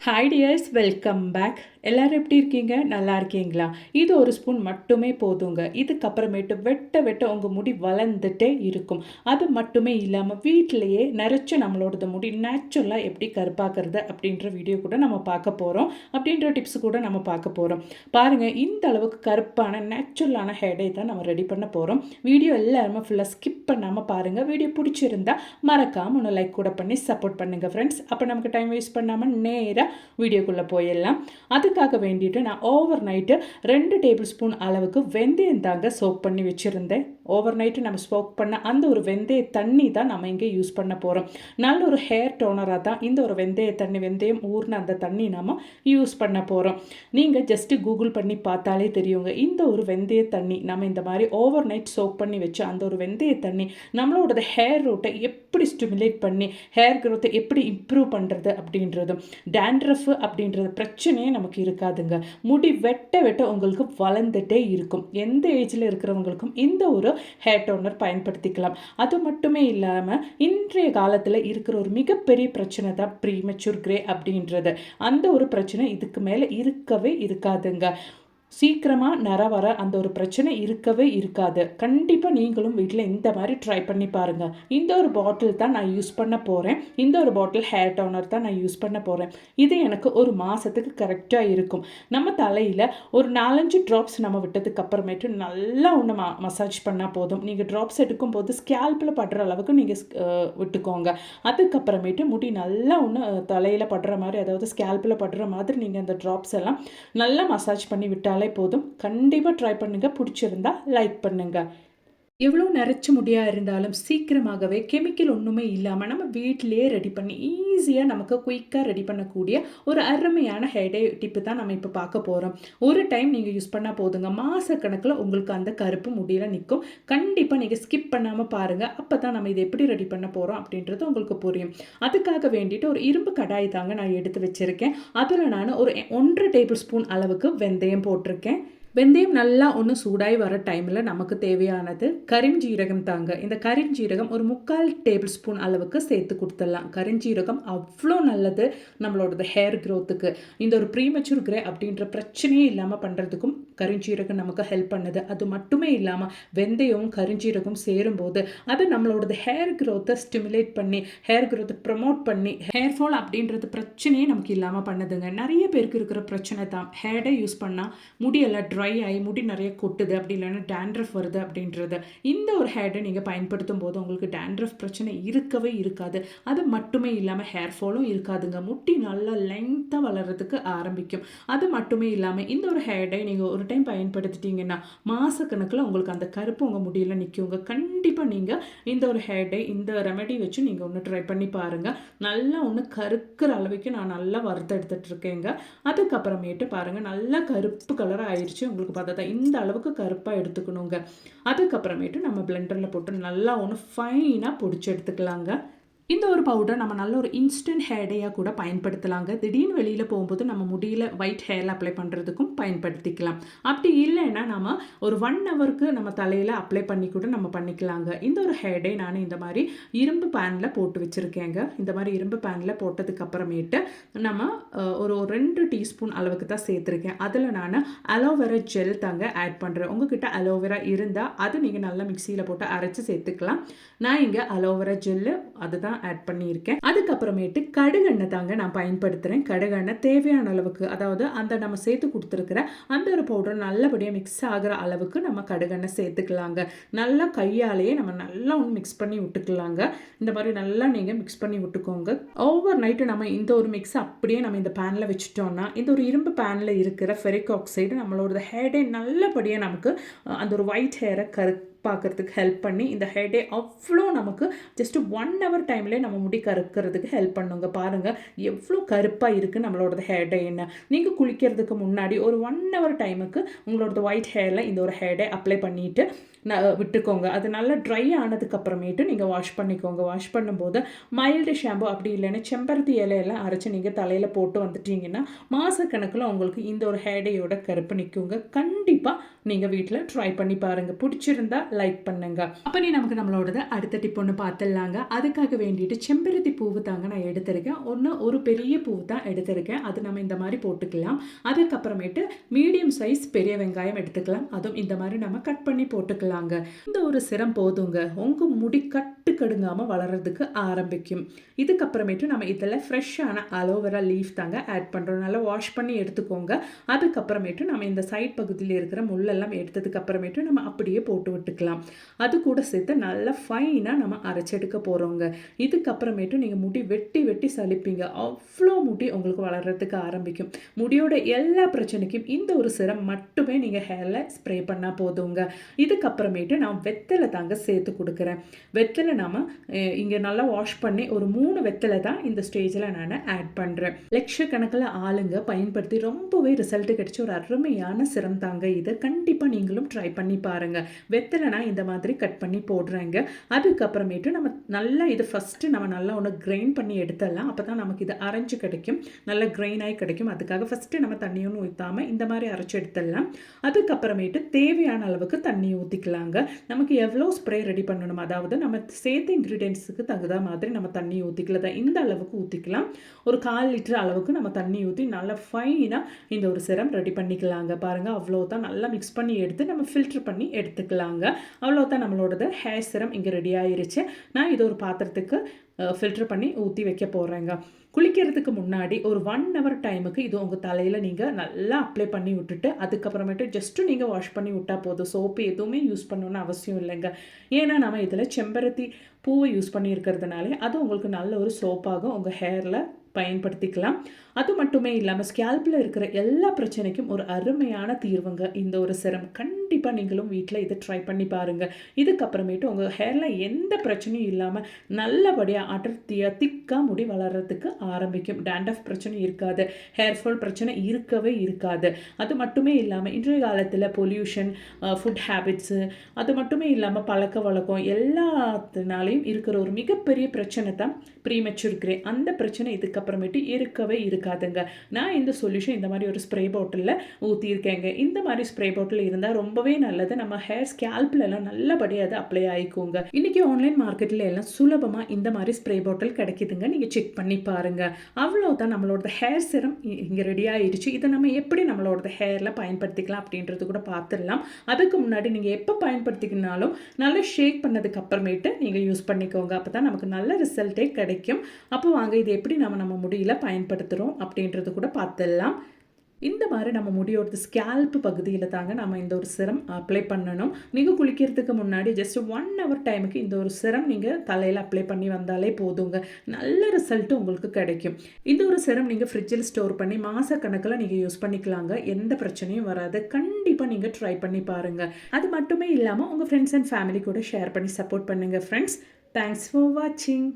Hi dears welcome back எல்லோரும் எப்படி இருக்கீங்க? நல்லா இருக்கீங்களா? இது ஒரு ஸ்பூன் மட்டுமே போதுங்க. இதுக்கப்புறமேட்டு வெட்ட வெட்ட உங்கள் முடி வளர்ந்துட்டே இருக்கும். அது மட்டுமே இல்லாமல் வீட்டிலையே நிறைச்ச நம்மளோடது முடி நேச்சுரலாக எப்படி கருப்பாக்குறது அப்படின்ற வீடியோ கூட நம்ம பார்க்க போகிறோம் அப்படின்ற டிப்ஸ் கூட நம்ம பார்க்க போகிறோம் பாருங்கள் இந்த அளவுக்கு கருப்பான நேச்சுரலான ஹேடை தான் நம்ம ரெடி பண்ண போகிறோம் வீடியோ எல்லாருமே ஃபுல்லாக ஸ்கிப் பண்ணாமல் பாருங்கள் வீடியோ பிடிச்சிருந்தா மறக்காமல் ஒன்று லைக் கூட பண்ணி சப்போர்ட் பண்ணுங்கள் ஃப்ரெண்ட்ஸ் அப்போ நமக்கு டைம் வேஸ்ட் பண்ணாமல் நேராக வீடியோக்குள்ளே போயிடலாம். அது அதுக்காக வேண்டிட்டு நான் ஓவர் நைட்டு ரெண்டு டேபிள் ஸ்பூன் அளவுக்கு வெந்தயம் தாங்க சோக் பண்ணி வச்சுருந்தேன். ஓவர் நைட்டு நம்ம ஸ்போக் பண்ண அந்த ஒரு வெந்தய தண்ணி தான் நம்ம இங்கே யூஸ் பண்ண போகிறோம் நல்ல ஒரு ஹேர் டோனராக தான் இந்த ஒரு வெந்தய தண்ணி வெந்தயம் ஊர்ன அந்த தண்ணி நம்ம யூஸ் பண்ண போகிறோம் நீங்கள் ஜஸ்ட்டு கூகுள் பண்ணி பார்த்தாலே தெரியுங்க. இந்த ஒரு வெந்தய தண்ணி நம்ம இந்த மாதிரி ஓவர் நைட் சோக் பண்ணி வச்சு அந்த ஒரு வெந்தய தண்ணி நம்மளோட ஹேர் ரூட்டை எப்படி ஸ்டிமுலேட் பண்ணி ஹேர் க்ரோத்தை எப்படி இம்ப்ரூவ் பண்ணுறது அப்படின்றதும் டேண்ட்ரஃப் அப்படின்றது பிரச்சனையே நமக்கு இருக்காதுங்க. முடி வெட்ட வெட்ட உங்களுக்கு வளர்ந்துட்டே இருக்கும். எந்த ஏஜில் இருக்கிறவங்களுக்கும் இந்த ஒரு ஹேர் டோனர் பயன்படுத்திக்கலாம். அது மட்டுமே இல்லாமல் இன்றைய காலத்தில் இருக்கிற ஒரு மிகப்பெரிய பிரச்சனை தான் ப்ரீமெச்சூர் கிரே அப்படின்றது. அந்த ஒரு பிரச்சனை இதுக்கு மேலே இருக்கவே இருக்காதுங்க. சீக்கிரமாக நர வர அந்த ஒரு பிரச்சனை இருக்கவே இருக்காது. கண்டிப்பாக நீங்களும் வீட்டில் இந்த மாதிரி ட்ரை பண்ணி பாருங்கள் இந்த ஒரு பாட்டில் தான் நான் யூஸ் பண்ண போகிறேன் இந்த ஒரு பாட்டில் ஹேர் டோனர் தான் நான் யூஸ் பண்ண போகிறேன் இது எனக்கு ஒரு மாதத்துக்கு கரெக்டாக இருக்கும். நம்ம தலையில் ஒரு நாலஞ்சு ட்ராப்ஸ் நம்ம விட்டதுக்கு அப்புறமேட்டு நல்லா ஒன்று ம மசாஜ் பண்ணால் போதும். நீங்கள் ட்ராப்ஸ் எடுக்கும் போது ஸ்கேல்பில் படுற அளவுக்கு நீங்கள் விட்டுக்கோங்க. அதுக்கப்புறமேட்டு முடி நல்லா ஒன்று தலையில் படுற மாதிரி அதாவது ஸ்கேல்பில் படுற மாதிரி நீங்கள் அந்த ட்ராப்ஸ் எல்லாம் நல்லா மசாஜ் பண்ணி விட்டால் பண்ணாலே போதும். கண்டிப்பாக ட்ரை பண்ணுங்கள் பிடிச்சிருந்தா லைக் பண்ணுங்கள் எவ்வளோ நிறச்ச முடியாக இருந்தாலும் சீக்கிரமாகவே கெமிக்கல் ஒன்றுமே இல்லாமல் நம்ம வீட்டிலேயே ரெடி பண்ணி ஈஸியாக நமக்கு குயிக்காக ரெடி பண்ணக்கூடிய ஒரு அருமையான ஹெடே டிப்பு தான் நம்ம இப்போ பார்க்க போகிறோம் ஒரு டைம் நீங்கள் யூஸ் பண்ணால் போதுங்க. மாதக்கணக்கில் உங்களுக்கு அந்த கருப்பு முடியல நிற்கும் கண்டிப்பாக நீங்கள் ஸ்கிப் பண்ணாமல் பாருங்கள் அப்போ தான் நம்ம இதை எப்படி ரெடி பண்ண போகிறோம் அப்படின்றது உங்களுக்கு புரியும். அதுக்காக வேண்டிட்டு ஒரு இரும்பு கடாய் தாங்க நான் எடுத்து வச்சுருக்கேன். அதில் நான் ஒரு ஒன்றரை டேபிள் ஸ்பூன் அளவுக்கு வெந்தயம் போட்டிருக்கேன். வெந்தயம் நல்லா ஒன்று சூடாகி வர டைமில் நமக்கு தேவையானது கரிஞ்சீரகம் தாங்க. இந்த கரிஞ்சீரகம் ஒரு முக்கால் டேபிள் ஸ்பூன் அளவுக்கு சேர்த்து கொடுத்துடலாம். கரிஞ்சீரகம் அவ்வளோ நல்லது நம்மளோட ஹேர் க்ரோத்துக்கு இந்த ஒரு ப்ரீமெச்சூர் கிரே அப்படின்ற பிரச்சனையே இல்லாமல் பண்ணுறதுக்கும் கரிஞ்சீரகம் நமக்கு ஹெல்ப் பண்ணுது. அது மட்டுமே இல்லாமல் வெந்தயம் கரிஞ்சீரகம் சேரும்போது அது நம்மளோட ஹேர் க்ரோத்தை ஸ்டிமுலேட் பண்ணி ஹேர் க்ரோத்தை ப்ரமோட் பண்ணி ஹேர் ஃபால் அப்படின்றது பிரச்சனையே நமக்கு இல்லாமல் பண்ணுதுங்க. நிறைய பேருக்கு இருக்கிற பிரச்சனை தான். ஹேர்டை யூஸ் பண்ணால் முடியெல்லாம் ட்ரை ஆகி முடி நிறைய கொட்டுது அப்படி இல்லைன்னா டேண்ட்ரஃப் வருது அப்படின்றது இந்த ஒரு ஹேர்டை நீங்கள் பயன்படுத்தும் போது உங்களுக்கு டேண்ட்ரஃப் பிரச்சனை இருக்கவே இருக்காது. அது மட்டுமே இல்லாமல் ஹேர் ஃபாலும் இருக்காதுங்க. முட்டி நல்லா லென்த்தாக வளர்கிறதுக்கு ஆரம்பிக்கும். அது மட்டுமே இல்லாமல் இந்த ஒரு ஹேர்டை நீங்கள் ஒரு டைம் பயன்படுத்திட்டீங்கன்னா மாதக்கணக்கில் உங்களுக்கு அந்த கருப்பு உங்கள் முடியில் நிற்குங்க கண்டிப்பாக நீங்கள் இந்த ஒரு ஹேர்டை இந்த ரெமெடி வச்சு நீங்கள் ஒன்று ட்ரை பண்ணி பாருங்கள் நல்லா ஒன்று கருக்கிற அளவுக்கு நான் நல்லா வறுத்தெடுத்துட்ருக்கேங்க எடுத்துகிட்டு இருக்கேங்க. அதுக்கப்புறமேட்டு பாருங்கள் நல்லா கருப்பு கலர் ஆயிடுச்சு உங்களுக்கு பார்த்தா இந்த அளவுக்கு கருப்பாக எடுத்துக்கணுங்க. அதுக்கப்புறமேட்டு நம்ம பிளெண்டரில் போட்டு நல்லா ஒன்று ஃபைனாக பிடிச்சி எடுத்துக்கலாங்க. இந்த ஒரு பவுடர் நம்ம நல்ல ஒரு இன்ஸ்டன்ட் ஹேர்டையாக கூட பயன்படுத்தலாங்க. திடீர்னு வெளியில் போகும்போது நம்ம முடியல ஒயிட் ஹேரில் அப்ளை பண்ணுறதுக்கும் பயன்படுத்திக்கலாம். அப்படி இல்லைன்னா நம்ம ஒரு ஒன் ஹவருக்கு நம்ம தலையில் அப்ளை பண்ணி கூட நம்ம பண்ணிக்கலாங்க. இந்த ஒரு ஹேர்டை நான் இந்த மாதிரி இரும்பு பேனில் போட்டு வச்சுருக்கேங்க. இந்த மாதிரி இரும்பு பேனில் போட்டதுக்கு அப்புறமேட்டு நம்ம ஒரு ரெண்டு டீஸ்பூன் அளவுக்கு தான் சேர்த்துருக்கேன். அதில் நான் அலோவேரா ஜெல் தாங்க ஆட் பண்ணுறேன் உங்ககிட்ட அலோவேரா இருந்தால் அது நீங்கள் நல்லா மிக்சியில் போட்டு அரைச்சி சேர்த்துக்கலாம். நான் இங்கே அலோவேரா ஜெல்லு அதுதான் ஆட் பண்ணியிருக்கேன். அதுக்கப்புறமேட்டு கடுகெண்ணெய் தாங்க நான் பயன்படுத்துகிறேன் கடுகெண்ணெய் தேவையான அளவுக்கு அதாவது அந்த நம்ம சேர்த்து கொடுத்துருக்குற அந்த ஒரு பவுடர் நல்லபடியாக மிக்ஸ் ஆகிற அளவுக்கு நம்ம கடுகெண்ணெய் சேர்த்துக்கலாங்க. நல்லா கையாலேயே நம்ம நல்லா ஒன்று மிக்ஸ் பண்ணி விட்டுக்கலாங்க. இந்த மாதிரி நல்லா நீங்கள் மிக்ஸ் பண்ணி விட்டுக்கோங்க. ஓவர் நைட்டு நம்ம இந்த ஒரு மிக்ஸ் அப்படியே நம்ம இந்த பேனில் வச்சுட்டோம்னா இந்த ஒரு இரும்பு பேனில் இருக்கிற ஃபெரிக் ஆக்சைடு நம்மளோட ஹேடே நல்லபடியாக நமக்கு அந்த ஒரு ஒயிட் ஹேரை கரு பார்க்குறதுக்கு ஹெல்ப் பண்ணி இந்த ஹெட்டே அவ்வளோ நமக்கு ஜஸ்ட் ஒன் ஹவர் டைம்லேயே நம்ம முடி கருக்கிறதுக்கு ஹெல்ப் பண்ணுங்க. பாருங்கள் எவ்வளோ கருப்பாக இருக்குது நம்மளோட ஹேர்டே என்ன நீங்கள் குளிக்கிறதுக்கு முன்னாடி ஒரு ஒன் ஹவர் டைமுக்கு உங்களோட ஒயிட் ஹேரில் இந்த ஒரு ஹேர்டே அப்ளை பண்ணிவிட்டு விட்டுக்கோங்க. அது நல்லா ட்ரை ஆனதுக்கப்புறமேட்டு நீங்கள் வாஷ் பண்ணிக்கோங்க. வாஷ் பண்ணும்போது மைல்டு ஷாம்பு அப்படி இல்லைன்னா செம்பருத்தி இலையெல்லாம் அரைச்சி நீங்கள் தலையில் போட்டு வந்துட்டீங்கன்னா மாதக்கணக்கில் உங்களுக்கு இந்த ஒரு ஹேடையோட கருப்பு நிற்குங்க கண்டிப்பாக நீங்கள் வீட்டில் ட்ரை பண்ணி பாருங்கள் பிடிச்சிருந்தா லைக் பண்ணுங்க. அப்போ நீ நமக்கு நம்மளோடது அடுத்த டிப் ஒன்று பார்த்துடலாங்க அதுக்காக வேண்டிட்டு செம்பருத்தி பூவு தாங்க நான் எடுத்திருக்கேன். ஒன்று ஒரு பெரிய பூவு தான் எடுத்திருக்கேன். அது நம்ம இந்த மாதிரி போட்டுக்கலாம். அதுக்கப்புறமேட்டு மீடியம் சைஸ் பெரிய வெங்காயம் எடுத்துக்கலாம். அதுவும் இந்த மாதிரி நம்ம கட் பண்ணி போட்டுக்கலாங்க இந்த ஒரு சிரம் போதுங்க. உங்கள் முடி கட்டு கடுங்காமல் வளர்கிறதுக்கு ஆரம்பிக்கும். இதுக்கப்புறமேட்டு நம்ம இதில் ஃப்ரெஷ்ஷான அலோவேரா லீஃப் தாங்க ஆட் பண்ணுறோம் நல்லா வாஷ் பண்ணி எடுத்துக்கோங்க. அதுக்கப்புறமேட்டு நம்ம இந்த சைட் பகுதியில் இருக்கிற முள்ளெல்லாம் எடுத்ததுக்கு அப்புறமேட்டு நம்ம அப்படியே போட்டு விட்டுக்கலாம். அது கூட சேர்த்து நல்லா ஃபைனாக நம்ம அரைச்செடுக்க போகிறோங்க இதுக்கப்புறமேட்டு நீங்கள் முடி வெட்டி வெட்டி சலிப்பீங்க. அவ்வளோ முடி உங்களுக்கு வளர்கிறதுக்கு ஆரம்பிக்கும். முடியோட எல்லா பிரச்சனைக்கும் இந்த ஒரு சிரம் மட்டுமே நீங்கள் ஹேரில் ஸ்ப்ரே பண்ணால் போதுங்க. இதுக்கப்புறம் அப்புறமேட்டு நான் வெத்தலை தாங்க சேர்த்து கொடுக்குறேன். வெத்தலை நாம் இங்கே நல்லா வாஷ் பண்ணி ஒரு மூணு வெத்தலை தான் இந்த ஸ்டேஜில் நான் ஆட் பண்ணுறேன் லட்சக்கணக்கில் ஆளுங்க பயன்படுத்தி ரொம்பவே ரிசல்ட் கிடைச்ச ஒரு அருமையான சிரம் தாங்க இதை. கண்டிப்பாக நீங்களும் ட்ரை பண்ணி பாருங்கள் வெத்தலை நான் இந்த மாதிரி கட் பண்ணி போடுறேங்க. அதுக்கப்புறமேட்டு நம்ம நல்லா இது ஃபஸ்ட்டு நம்ம நல்லா ஒன்று கிரைண்ட் பண்ணி எடுத்துடலாம். அப்போ தான் நமக்கு இது அரைஞ்சு கிடைக்கும். நல்லா கிரைன் ஆகி கிடைக்கும். அதுக்காக ஃபஸ்ட்டு நம்ம தண்ணியும் ஊற்றாமல் இந்த மாதிரி அரைச்சி எடுத்துடலாம். அதுக்கப்புறமேட்டு தேவையான அளவுக்கு தண்ணி ஊற்றிக்கலாம் ஊற்றிக்கலாங்க நமக்கு எவ்வளோ ஸ்ப்ரே ரெடி பண்ணணும் அதாவது நம்ம சேர்த்த இன்க்ரீடியன்ஸுக்கு தகுந்த மாதிரி நம்ம தண்ணி ஊற்றிக்கலாம் இந்த அளவுக்கு ஊற்றிக்கலாம் ஒரு கால் லிட்டர் அளவுக்கு நம்ம தண்ணி ஊற்றி நல்லா ஃபைனாக இந்த ஒரு சிரம் ரெடி பண்ணிக்கலாங்க. பாருங்கள் அவ்வளோ தான் நல்லா மிக்ஸ் பண்ணி எடுத்து நம்ம ஃபில்ட்ரு பண்ணி எடுத்துக்கலாங்க. அவ்வளோ தான் நம்மளோடது ஹேர் சிரம் இங்கே ரெடி ஆயிருச்சு. நான் இது ஒரு பாத்திரத்துக்கு ஃபில்டர் பண்ணி ஊற்றி வைக்க போகிறேங்க குளிக்கிறதுக்கு முன்னாடி ஒரு ஒன் ஹவர் டைமுக்கு இது உங்கள் தலையில் நீங்கள் நல்லா அப்ளை பண்ணி விட்டுட்டு அதுக்கப்புறமேட்டு ஜஸ்ட்டு நீங்கள் வாஷ் பண்ணி விட்டால் போதும். சோப்பு எதுவுமே யூஸ் பண்ணணுன்னு அவசியம் இல்லைங்க. ஏன்னா நம்ம இதில் செம்பருத்தி பூவை யூஸ் பண்ணியிருக்கிறதுனாலே அது உங்களுக்கு நல்ல ஒரு சோப்பாக உங்கள் ஹேரில் பயன்படுத்திக்கலாம். அது மட்டுமே இல்லாமல் ஸ்கேல்பில் இருக்கிற எல்லா பிரச்சனைக்கும் ஒரு அருமையான தீர்வுங்க. இந்த ஒரு சிரம். கண்டிப்பாக நீங்களும் வீட்டில் இதை ட்ரை பண்ணி பாருங்கள் இதுக்கப்புறமேட்டு உங்கள் ஹேரில் எந்த பிரச்சனையும் இல்லாமல் நல்லபடியாக அடர்த்தியாக திக்காக முடி வளர்கிறதுக்கு ஆரம்பிக்கும். டேண்டஃப் பிரச்சனை இருக்காது. ஹேர் ஃபால் பிரச்சனை இருக்கவே இருக்காது. அது மட்டுமே இல்லாமல் இன்றைய காலத்தில் பொல்யூஷன் ஃபுட் ஹேபிட்ஸு அது மட்டுமே இல்லாமல் பழக்க வழக்கம் எல்லாத்தினாலையும் இருக்கிற ஒரு மிகப்பெரிய பிரச்சனை தான் ப்ரீமெச்சூர் கிரே அந்த பிரச்சனை இதுக்கப்புறமேட்டு இருக்கவே இருக்காது. இருக்காதுங்க நான் இந்த சொல்யூஷன் இந்த மாதிரி ஒரு ஸ்ப்ரே பாட்டிலில் ஊற்றியிருக்கேங்க இந்த மாதிரி ஸ்ப்ரே பாட்டில் இருந்தால் ரொம்பவே நல்லது. நம்ம ஹேர் ஸ்கேல்பில் நல்லபடியாக அது அப்ளை ஆகிக்குங்க இன்றைக்கி ஆன்லைன் மார்க்கெட்டில் எல்லாம் சுலபமாக இந்த மாதிரி ஸ்ப்ரே பாட்டில் கிடைக்குதுங்க. நீங்கள் செக் பண்ணி பாருங்கள் அவ்வளோதான் நம்மளோட ஹேர் சிரம் இங்கே ரெடி ஆயிடுச்சு இதை நம்ம எப்படி நம்மளோட ஹேரில் பயன்படுத்திக்கலாம் அப்படின்றது கூட பார்த்துடலாம் அதுக்கு முன்னாடி நீங்கள் எப்போ பயன்படுத்திக்கினாலும் நல்லா ஷேக் பண்ணதுக்கு அப்புறமேட்டு நீங்கள் யூஸ் பண்ணிக்கோங்க. அப்போ தான் நமக்கு நல்ல ரிசல்ட்டே கிடைக்கும். அப்போ வாங்க இது எப்படி நம்ம நம்ம முடியில் பயன்படுத்துகிறோம் அப்படின்றது கூட பார்த்துடலாம் இந்த மாதிரி நம்ம முடியோட ஸ்கேல்ப் பகுதியில் தாங்க நம்ம இந்த ஒரு சிரம் அப்ளை பண்ணணும். நீங்கள் குளிக்கிறதுக்கு முன்னாடி ஜஸ்ட் ஒன் ஹவர் டைமுக்கு இந்த ஒரு சிரம் நீங்கள் தலையில் அப்ளை பண்ணி வந்தாலே போதுங்க. நல்ல ரிசல்ட்டு உங்களுக்கு கிடைக்கும். இந்த ஒரு சிரம் நீங்கள் ஃப்ரிட்ஜில் ஸ்டோர் பண்ணி மாத கணக்கில் நீங்கள் யூஸ் பண்ணிக்கலாங்க. எந்த பிரச்சனையும் வராது. கண்டிப்பாக நீங்கள் ட்ரை பண்ணி பாருங்கள் அது மட்டுமே இல்லாமல் உங்கள் ஃப்ரெண்ட்ஸ் அண்ட் ஃபேமிலி கூட ஷேர் பண்ணி சப்போர்ட் பண்ணுங்கள் ஃப்ரெண்ட்ஸ் தேங்க்ஸ் ஃபார் வாட்சிங்